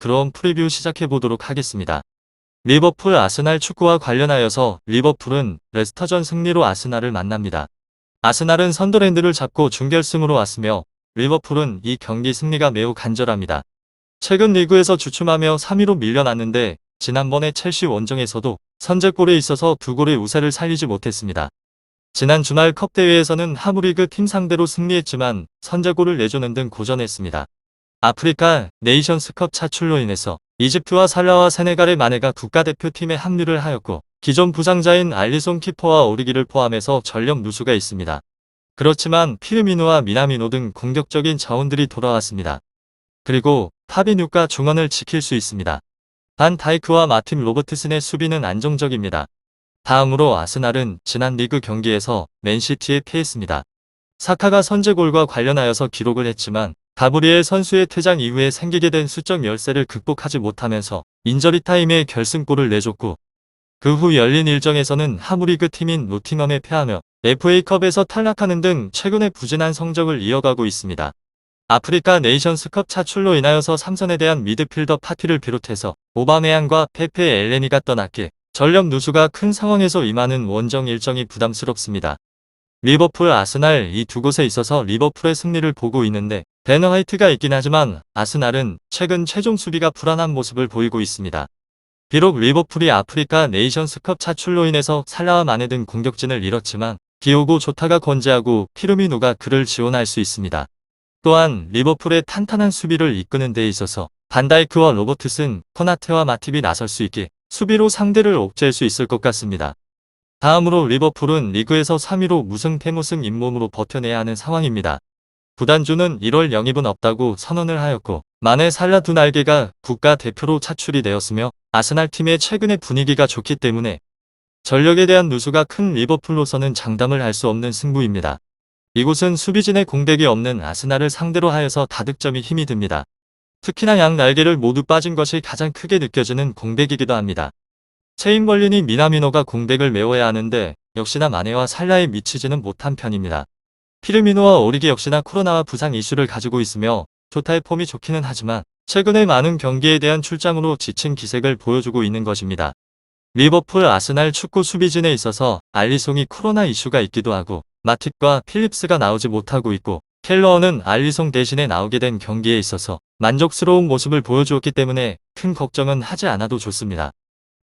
그럼 프리뷰 시작해 보도록 하겠습니다. 리버풀 아스날 축구와 관련하여서 리버풀은 레스터전 승리로 아스날을 만납니다. 아스날은 선더랜드를 잡고 준결승으로 왔으며 리버풀은 이 경기 승리가 매우 간절합니다. 최근 리그에서 주춤하며 3위로 밀려났는데 지난번에 첼시 원정에서도 선제골에 있어서 두 골의 우세를 살리지 못했습니다. 지난 주말 컵 대회에서는 하무리그 팀 상대로 승리했지만 선제골을 내주는 등 고전했습니다. 아프리카 네이션스컵 차출로 인해서 이집트와 살라와 세네갈의 마네가 국가대표팀에 합류를 하였고 기존 부상자인 알리송 키퍼와 오리기를 포함해서 전력 누수가 있습니다. 그렇지만 피르미노와 미나미노 등 공격적인 자원들이 돌아왔습니다. 그리고 파비뉴가 중원을 지킬 수 있습니다. 반 다이크와 마틴 로버트슨의 수비는 안정적입니다. 다음으로 아스날은 지난 리그 경기에서 맨시티에 패했습니다. 사카가 선제골과 관련하여서 기록을 했지만 가브리엘 선수의 퇴장 이후에 생기게 된 수적 열세를 극복하지 못하면서 인저리 타임에 결승골을 내줬고 그 후 열린 일정에서는 하무리그 팀인 노팅엄에 패하며 FA컵에서 탈락하는 등 최근에 부진한 성적을 이어가고 있습니다. 아프리카 네이션스컵 차출로 인하여서 삼선에 대한 미드필더 파티를 비롯해서 오바메양과 페페 엘레니가 떠났기에 전력 누수가 큰 상황에서 임하는 원정 일정이 부담스럽습니다. 리버풀 아스날 이 두 곳에 있어서 리버풀의 승리를 보고 있는데 베너 화이트가 있긴 하지만 아스날은 최근 최종 수비가 불안한 모습을 보이고 있습니다. 비록 리버풀이 아프리카 네이션스컵 차출로 인해서 살라와 마네 등 공격진을 잃었지만 디오고 조타가 건재하고 피르미노가 그를 지원할 수 있습니다. 또한 리버풀의 탄탄한 수비를 이끄는 데 있어서 반다이크와 로버트슨, 코나테와 마팁이 나설 수 있게 수비로 상대를 옥죄할 수 있을 것 같습니다. 다음으로 리버풀은 리그에서 3위로 무승 패무승 잇몸으로 버텨내야 하는 상황입니다. 구단주는 1월 영입은 없다고 선언을 하였고 만에 살라 두 날개가 국가대표로 차출이 되었으며 아스날 팀의 최근의 분위기가 좋기 때문에 전력에 대한 누수가 큰 리버풀로서는 장담을 할 수 없는 승부입니다. 이곳은 수비진의 공백이 없는 아스날을 상대로 하여서 다득점이 힘이 듭니다. 특히나 양 날개를 모두 빠진 것이 가장 크게 느껴지는 공백이기도 합니다. 체인 벌린이 미나미노가 공백을 메워야 하는데 역시나 마네와 살라에 미치지는 못한 편입니다. 피르미노와 오리기 역시나 코로나와 부상 이슈를 가지고 있으며 조타의 폼이 좋기는 하지만 최근에 많은 경기에 대한 출장으로 지친 기색을 보여주고 있는 것입니다. 리버풀 아스날 축구 수비진에 있어서 알리송이 코로나 이슈가 있기도 하고 마팁과 필립스가 나오지 못하고 있고 켈러는 알리송 대신에 나오게 된 경기에 있어서 만족스러운 모습을 보여주었기 때문에 큰 걱정은 하지 않아도 좋습니다.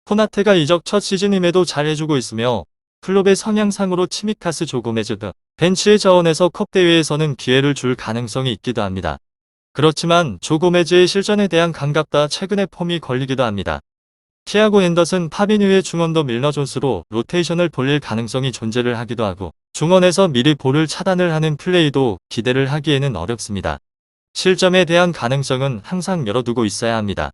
코나테가 이적 첫 시즌임에도 잘해주고 있으며 클럽의 성향상으로 치미카스 조고메즈 등 벤치의 자원에서 컵 대회에서는 기회를 줄 가능성이 있기도 합니다. 그렇지만 조고메즈의 실전에 대한 감각과 최근의 폼이 걸리기도 합니다. 티아고 핸더슨 파비뉴의 중원도 밀너 존스로 로테이션을 돌릴 가능성이 존재를 하기도 하고 중원에서 미리 볼을 차단을 하는 플레이도 기대를 하기에는 어렵습니다. 실점에 대한 가능성은 항상 열어두고 있어야 합니다.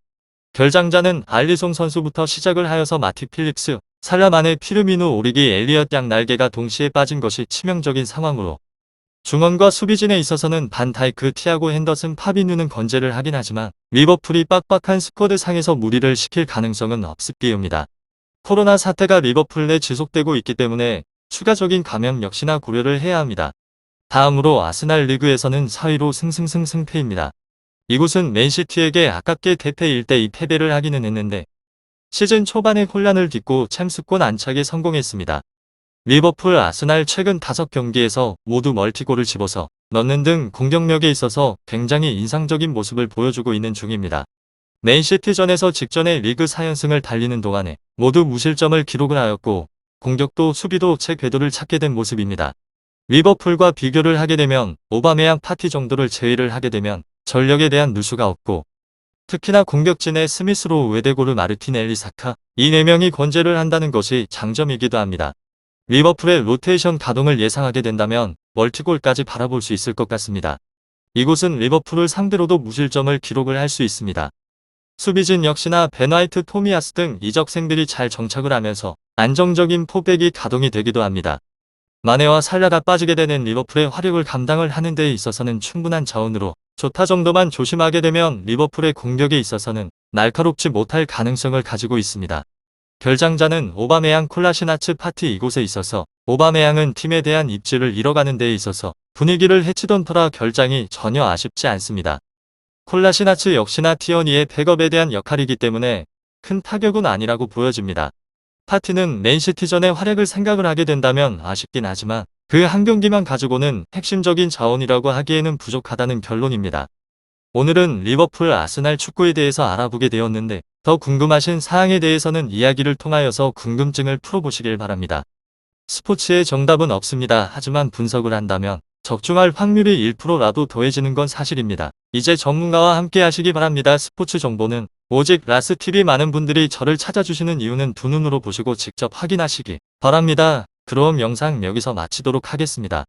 결장자는 알리송 선수부터 시작을 하여서 마티 필립스, 살라만의 피르미누 오리기 엘리엇 양 날개가 동시에 빠진 것이 치명적인 상황으로 중원과 수비진에 있어서는 반다이크, 티아고 핸더슨, 파비뉴는 건재를 하긴 하지만 리버풀이 빡빡한 스쿼드 상에서 무리를 시킬 가능성은 없을기입니다. 코로나 사태가 리버풀 내 지속되고 있기 때문에 추가적인 감염 역시나 고려를 해야 합니다. 다음으로 아스날 리그에서는 4위로 승승승 승패입니다. 이곳은 맨시티에게 아깝게 대패 1대2 패배를 하기는 했는데 시즌 초반에 혼란을 딛고 챔스권 안착에 성공했습니다. 리버풀 아스날 최근 5경기에서 모두 멀티골을 집어서 넣는 등 공격력에 있어서 굉장히 인상적인 모습을 보여주고 있는 중입니다. 맨시티전에서 직전에 리그 4연승을 달리는 동안에 모두 무실점을 기록을 하였고 공격도 수비도 제 궤도를 찾게 된 모습입니다. 리버풀과 비교를 하게 되면 오바메양 파티 정도를 제외를 하게 되면 전력에 대한 누수가 없고 특히나 공격진의 스미스로 웨데고르 마르티넬리 사카 이 4명이 건재를 한다는 것이 장점이기도 합니다. 리버풀의 로테이션 가동을 예상하게 된다면 멀티골까지 바라볼 수 있을 것 같습니다. 이곳은 리버풀을 상대로도 무실점을 기록을 할 수 있습니다. 수비진 역시나 베나이트, 토미아스 등 이적생들이 잘 정착을 하면서 안정적인 포백이 가동이 되기도 합니다. 마네와 살라가 빠지게 되는 리버풀의 화력을 감당을 하는 데 있어서는 충분한 자원으로 좋다 정도만 조심하게 되면 리버풀의 공격에 있어서는 날카롭지 못할 가능성을 가지고 있습니다. 결장자는 오바메양 콜라시나츠 파티 이곳에 있어서 오바메양은 팀에 대한 입지를 잃어가는 데 있어서 분위기를 해치던 터라 결장이 전혀 아쉽지 않습니다. 콜라시나츠 역시나 티어니의 백업에 대한 역할이기 때문에 큰 타격은 아니라고 보여집니다. 파티는 맨시티전의 활약을 생각을 하게 된다면 아쉽긴 하지만 그 한 경기만 가지고는 핵심적인 자원이라고 하기에는 부족하다는 결론입니다. 오늘은 리버풀 아스날 축구에 대해서 알아보게 되었는데 더 궁금하신 사항에 대해서는 이야기를 통하여서 궁금증을 풀어보시길 바랍니다. 스포츠의 정답은 없습니다. 하지만 분석을 한다면 적중할 확률이 1%라도 더해지는 건 사실입니다. 이제 전문가와 함께 하시기 바랍니다. 스포츠 정보는 오직 라스TV 많은 분들이 저를 찾아주시는 이유는 두 눈으로 보시고 직접 확인하시기 바랍니다. 그럼 영상 여기서 마치도록 하겠습니다.